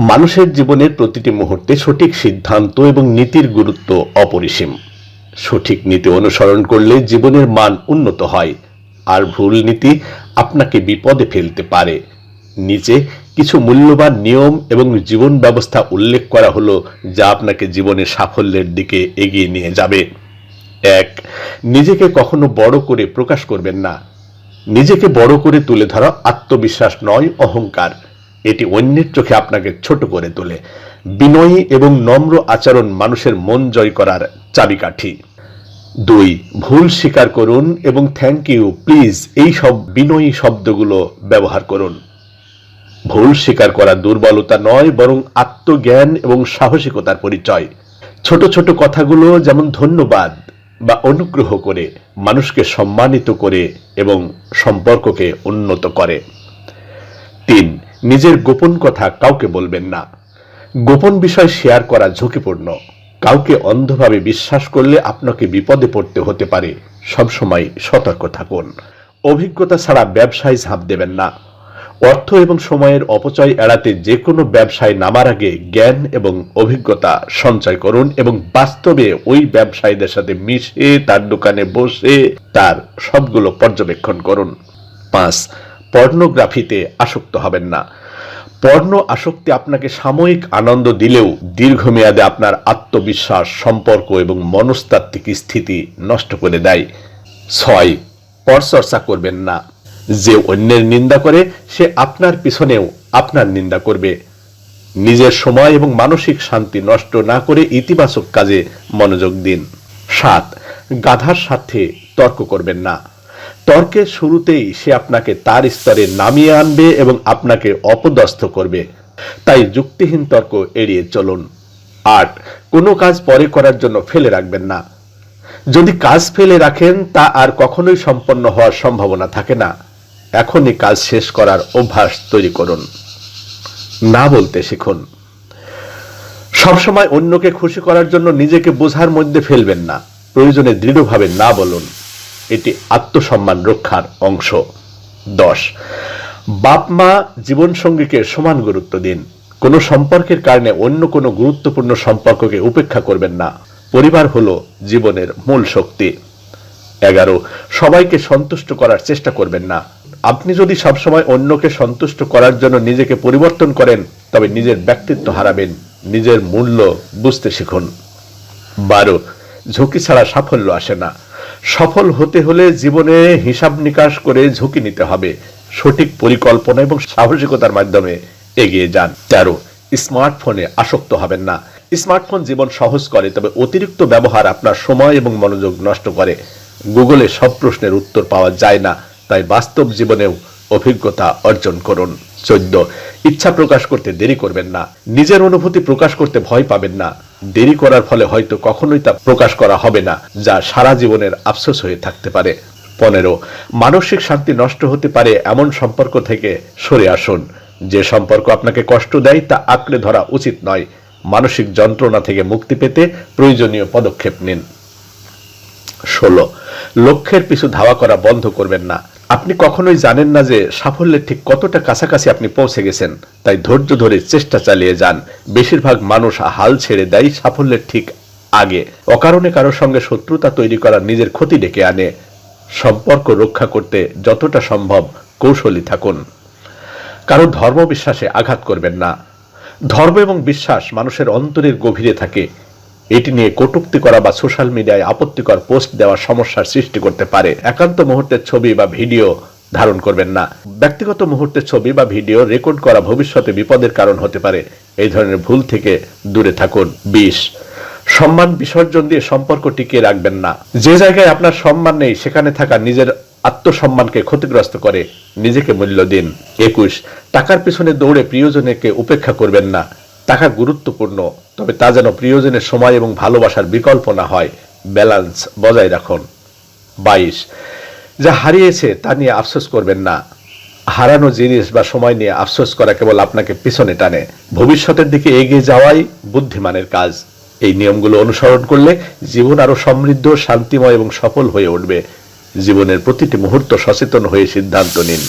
মানুষের জীবনের প্রতিটি মুহূর্তে সঠিক সিদ্ধান্ত এবং নীতির গুরুত্ব অপরিসীম। সঠিক নীতি অনুসরণ করলে জীবনের মান উন্নত হয়। আর ভুল নীতি আপনাকে বিপদে ফেলতে পারে। নিচে কিছু মূল্যবান নিয়ম এবং জীবন ব্যবস্থা উল্লেখ করা হলো, যা আপনাকে জীবনের সাফল্যের দিকে এগিয়ে নিয়ে যাবে। এক, নিজেকে কখনো বড় করে প্রকাশ করবেন না। নিজেকে বড় করে তুলে ধরা আত্মবিশ্বাস নয়, অহংকার। এটি অন্যের চোখে আপনাকে ছোট করে তোলে। বিনয়ী এবং নম্র আচরণ মানুষের মন জয় করার চাবিকাঠি। দুই, ভুল স্বীকার করুন এবং থ্যাংক ইউ প্লিজ এই সব বিনয়ী শব্দগুলো ব্যবহার করুন। ভুল স্বীকার করা দুর্বলতা নয়, বরং আত্মজ্ঞান এবং সাহসিকতার পরিচয়। ছোট ছোট কথাগুলো যেমন ধন্যবাদ বা অনুগ্রহ করে মানুষকে সম্মানিত করে এবং সম্পর্ককে উন্নত করে। তিন নিজের গোপন কথা কাউকে বলবেন না। গোপন বিষয় শেয়ার করা ঝুঁকিপূর্ণ। কাউকে অন্ধভাবে বিশ্বাস করলে আপনাকে বিপদে পড়তে হতে পারে। সবসময় সতর্ক থাকুন। অভিজ্ঞতা ছাড়া ব্যবসায় ঝাঁপ দেবেন না। অর্থ এবং সময়ের অপচয় এড়াতে যে কোনো ব্যবসায় নামার আগে জ্ঞান এবং অভিজ্ঞতা সঞ্চয় করুন এবং বাস্তবে ওই ব্যবসায়ীদের সাথে মিশে, তার দোকানে বসে, তার সবগুলো পর্যবেক্ষণ করুন। পাঁচ পর্নোগ্রাফিতে আসক্ত হবেন না। পর্ণ আসক্তি আপনাকে সাময়িক আনন্দ দিলেও দীর্ঘমেয়াদে আপনার আত্মবিশ্বাস, সম্পর্ক এবং মনস্তাত্ত্বিক স্থিতি নষ্ট করে দেয়। ছয়, পরচর্চা করবেন না। যে অন্যের নিন্দা করে, সে আপনার পিছনেও আপনার নিন্দা করবে। নিজের সময় এবং মানসিক শান্তি নষ্ট না করে ইতিবাচক কাজে মনোযোগ দিন। সাত, গাধার সাথে তর্ক করবেন না। তর্কের শুরুতেই সে আপনাকে তার স্তরে নামিয়ে আনবে এবং আপনাকে অপদস্থ করবে। তাই যুক্তিহীন তর্ক এড়িয়ে চলুন। আট, কোনো কাজ পরে করার জন্য ফেলে রাখবেন না। যদি কাজ ফেলে রাখেন, তা আর কখনোই সম্পন্ন হওয়ার সম্ভাবনা থাকে না। এখনই কাজ শেষ করার অভ্যাস তৈরি করুন। না বলতে শিখুন। সবসময় অন্যকে খুশি করার জন্য নিজেকে বোঝার মধ্যে ফেলবেন না। প্রয়োজনে দৃঢ়ভাবে না বলুন। এটি আত্মসম্মান রক্ষার অংশ। দশ বাপ মা জীবনসঙ্গীকে সমান গুরুত্ব দিন। কোনো সম্পর্কের কারণে অন্য কোনো গুরুত্বপূর্ণ সম্পর্ককে উপেক্ষা করবেন না। পরিবার হল জীবনের মূল শক্তি। এগারো, সবাইকে সন্তুষ্ট করার চেষ্টা করবেন না। আপনি যদি সবসময় অন্যকে সন্তুষ্ট করার জন্য নিজেকে পরিবর্তন করেন, তবে নিজের ব্যক্তিত্ব হারাবেন, নিজের মূল্য বুঝতে শিখুন। বারো, ঝুঁকি ছাড়া সাফল্য আসে না। সফল হতে হলে জীবনে হিসাব নিকাশ করে ঝুঁকি নিতে হবে। সঠিক পরিকল্পনা এবং সাহসিকতার মাধ্যমে এগিয়ে যান। তেরো, স্মার্টফোনে আসক্ত হবেন না। স্মার্টফোন জীবন সহজ করে, তবে অতিরিক্ত ব্যবহার আপনার সময় এবং মনোযোগ নষ্ট করে। গুগলে সব প্রশ্নের উত্তর পাওয়া যায় না, তাই বাস্তব জীবনেও অভিজ্ঞতা অর্জন করুন। চোদ্দ, ইচ্ছা প্রকাশ করতে দেরি করবেন না। নিজের অনুভূতি প্রকাশ করতে ভয় পাবেন না। দেরি করার ফলে হয়তো কখনোই তা প্রকাশ করা হবে না, যা সারা জীবনের আফসোস হয়ে থাকতে পারে। পনেরো, মানসিক শান্তি নষ্ট হতে পারে এমন সম্পর্ক থেকে সরে আসুন। যে সম্পর্ক আপনাকে কষ্ট দেয় তা আঁকড়ে ধরা উচিত নয়। মানসিক যন্ত্রণা থেকে মুক্তি পেতে প্রয়োজনীয় পদক্ষেপ নিন। ষোলো, লক্ষ্যের পিছু ধাওয়া করা বন্ধ করবেন না। আপনি কখনোই জানেন না যে সাফল্যের ঠিক কতটা কাছাকাছি আপনি পৌঁছে গেছেন, তাই ধৈর্য ধরে চেষ্টা চালিয়ে যান। বেশিরভাগ মানুষ হাল ছেড়ে দেয় সাফল্যের ঠিক আগে। অকারণে কারোর সঙ্গে শত্রুতা তৈরি করা নিজের ক্ষতি ডেকে আনে। সম্পর্ক রক্ষা করতে যতটা সম্ভব কৌশলী থাকুন। কারও ধর্ম বিশ্বাসে আঘাত করবেন না। ধর্ম এবং বিশ্বাস মানুষের অন্তরের গভীরে থাকে। এটি নিয়ে কটূক্তি করা বা সোশ্যাল মিডিয়ায় আপত্তিকর পোস্ট দেওয়া সমস্যার সৃষ্টি করতে পারে। একান্ত মুহূর্তের ছবি বা ভিডিও ধারণ করবেন না। ব্যক্তিগত মুহূর্তের ছবি বা ভিডিও রেকর্ড করা ভবিষ্যতে বিপদের কারণ হতে পারে। এই ধরনের ভুল থেকে দূরে থাকুন। বিশ। সম্মান বিসর্জন দিয়ে সম্পর্ক টিকিয়ে রাখবেন না। যে জায়গায় আপনার সম্মান নেই, সেখানে থাকা নিজের আত্মসম্মানকে ক্ষতিগ্রস্ত করে নিজেকে মূল্য দিন। একুশ। টাকার পিছনে দৌড়ে প্রিয়জনকে উপেক্ষা করবেন না। টাকা গুরুত্বপূর্ণ, তবে তা যেন প্রিয়জনের সময় এবং ভালোবাসার বিকল্প না হয়। ব্যালান্স বজায় রাখুন। বাইশ, যা হারিয়েছে তা নিয়ে আফসোস করবেন না। হারানো জিনিস বা সময় নিয়ে আফসোস করা কেবল আপনাকে পিছনে টানে। ভবিষ্যতের দিকে এগিয়ে যাওয়াই বুদ্ধিমানের কাজ। এই নিয়মগুলো অনুসরণ করলে জীবন আরও সমৃদ্ধ, শান্তিময় এবং সফল হয়ে উঠবে। জীবনের প্রতিটি মুহূর্ত সচেতন হয়ে সিদ্ধান্ত নিন।